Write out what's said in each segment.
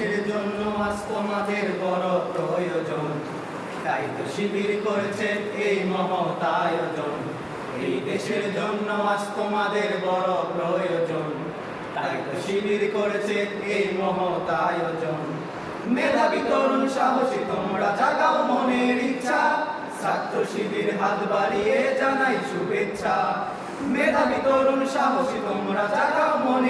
দেশের জন্য আজ তোমাদের বড় প্রয়োজন। তাই তো শিবির করেছে এই মহৎ এই দেশের জন্য আজ তোমাদের বড় প্রয়োজন। তাই তো শিবির করেছে এই মহৎ মেধাবী তরুণ সাহসী, তোমরা জাগাও মনের ইচ্ছা। ছাত্র শিবির হাত বাড়িয়ে জানাই শুভেচ্ছা। মেধাবী তরুণ সাহসী, তোমরা জাগাও মনের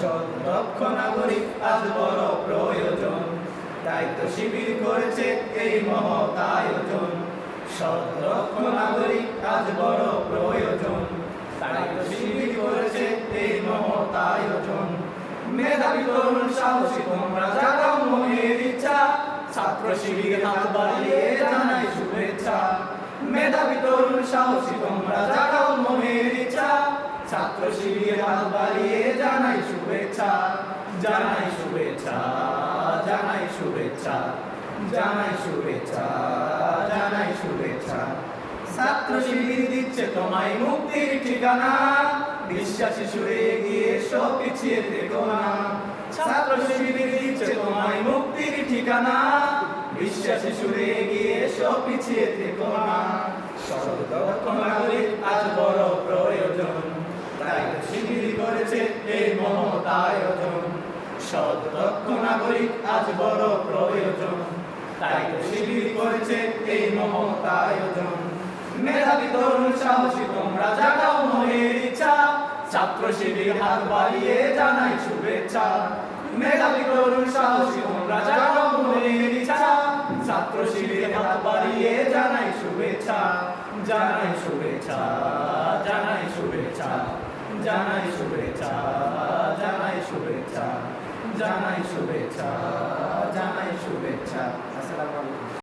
সদক্ষ নাগরিক, আজ বড় প্রয়োজন। তো শিবির করেছে এই মহৎ আয়োজন। সদক্ষ নাগরিক, আজ বড় প্রয়োজন। তো শিবির করেছে এই মহৎ আয়োজন। মেধাবী তরুণ, সাহসী তোমরা জাগাও মনের ইচ্ছা, ছাত্র শিবির হাত বাড়িয়ে জানাই শুভেচ্ছা। মেধাবী তরুণ, সাহসী তোমরা জাগাও মনের ইচ্ছা, ছাত্র হাত বাড়িয়ে শুভেচ্ছা, জানাই শুভেচ্ছা জানাই শুভেচ্ছা জানাই শুভেচ্ছা জানাই শুভেচ্ছা। ছাত্র শিবির দিচ্ছে তোমায় মুক্তির ঠিকানা, বিশ্বাসী সুরে এগিয়ে সব পিছিয়ে থেকো না। ছাত্র শিবির দিচ্ছে তোমায় মুক্তির ঠিকানা, বিশ্বাসী সুরে এগিয়ে সব পিছিয়ে থেকো না সদক্ষ নাগরিক আজ বড় প্রয়োজন তাই তো শিবির করেছে এই মহৎ আয়োজন নাগরিক আজ বড় প্রয়োজন। তাই শিবির করেছে এই মহৎ আয়োজন মেধাবী তরুণ সাহসী, তোমরা জাগাও মনের ইচ্ছা। ছাত্র শিবির হাত বাড়িয়ে জানাই শুভেচ্ছা। মেধাবী তরুণ সাহসী, তোমরা জাগাও মনের ইচ্ছা। ছাত্র শিবির হাত বাড়িয়ে জানাই শুভেচ্ছা। জানাই শুভেচ্ছা। জানাই শুভেচ্ছা জানাই শুভেচ্ছা জানাই শুভেচ্ছা জানাই শুভেচ্ছা। আসসালামু আলাইকুম।